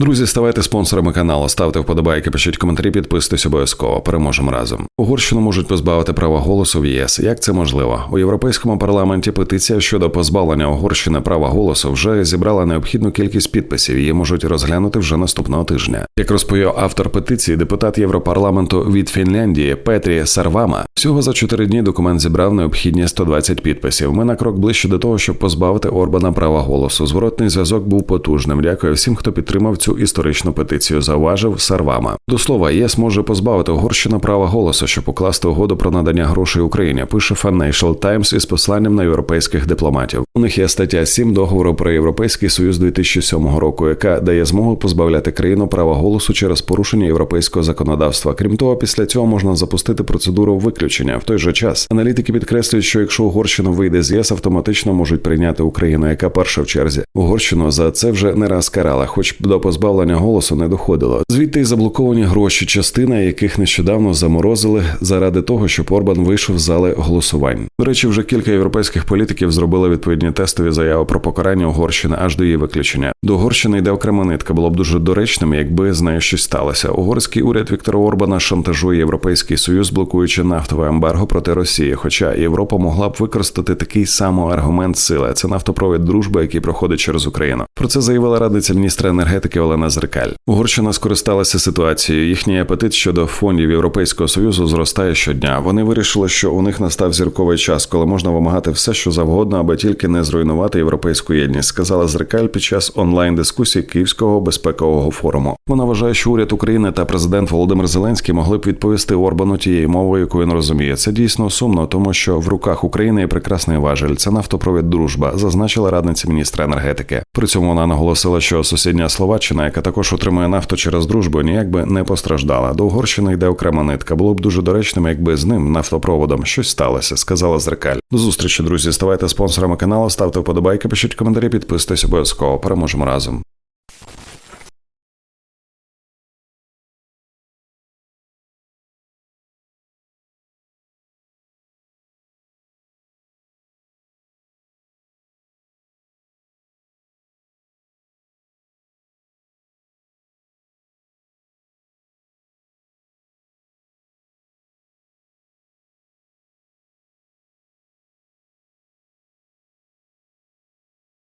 Друзі, ставайте спонсорами каналу, ставте вподобайки, пишіть коментарі, підписуйтесь обов'язково. Переможемо разом. Угорщину можуть позбавити права голосу в ЄС. Як це можливо? У європейському парламенті петиція щодо позбавлення Угорщини права голосу вже зібрала необхідну кількість підписів. Її можуть розглянути вже наступного тижня. Як розповів автор петиції, депутат Європарламенту від Фінляндії Петрі Сарвама, всього за чотири дні документ зібрав необхідні 120 підписів. Ми на крок ближче до того, щоб позбавити Орбана права голосу. Зворотний зв'язок був потужним. Дякую всім, хто підтримав цю історичну петицію. Зауважив Сарвама. До слова, ЄС може позбавити Угорщину права голосу, щоб укласти угоду про надання грошей Україні. Пише Financial Times із посланням на європейських дипломатів. У них є стаття 7 договору про європейський союз 2007 року, яка дає змогу позбавляти країну права голосу через порушення європейського законодавства. Крім того, після цього можна запустити процедуру виключення. В той же час аналітики підкреслюють, що якщо Угорщина вийде з ЄС, автоматично можуть прийняти Україну, яка перша в черзі. Угорщину за це вже не раз карала, хоч до позбавлення голосу не доходило. Звідти й заблоковані гроші, частина яких нещодавно заморозили заради того, щоб Орбан вийшов з зали голосувань. До речі, вже кілька європейських політиків зробили відповідні тестові заяви про покарання Угорщини аж до її виключення. До Угорщини йде окрема нитка. Було б дуже доречним, якби з нею щось сталося. Угорський уряд Віктора Орбана шантажує Європейський Союз, блокуючи нафтове ембарго проти Росії. Хоча Європа могла б використати такий самий аргумент сили. Це нафтопровід дружби, який проходить через Україну. Про це заявила радниця міністра енергетики Олена Зеркаль. Угорщина скористалася ситуацією. Їхній апетит щодо фондів Європейського союзу зростає щодня. Вони вирішили, що у них настав зірковий час, коли можна вимагати все, що завгодно, аби тільки не зруйнувати європейську єдність, сказала Зеркаль під час онлайн дискусії Київського безпекового форуму. Вона вважає, що уряд України та президент Володимир Зеленський могли б відповісти Орбану тією мовою, яку він розуміє. Це дійсно сумно, тому що в руках України є прекрасний важель. Це нафтопровід дружба, зазначила радниця міністра енергетики. При цьому вона наголосила, що сусідня Словаччина, яка також отримує нафту через дружбу, ніяк би не постраждала. До Угорщини йде окрема нитка. Було б дуже доречним, якби з ним нафтопроводом щось сталося, сказала Зеркаль. До зустрічі, друзі. Ставайте спонсорами каналу, ставте вподобайки, пишіть коментарі, підписуйтесь обов'язково. Переможемо разом.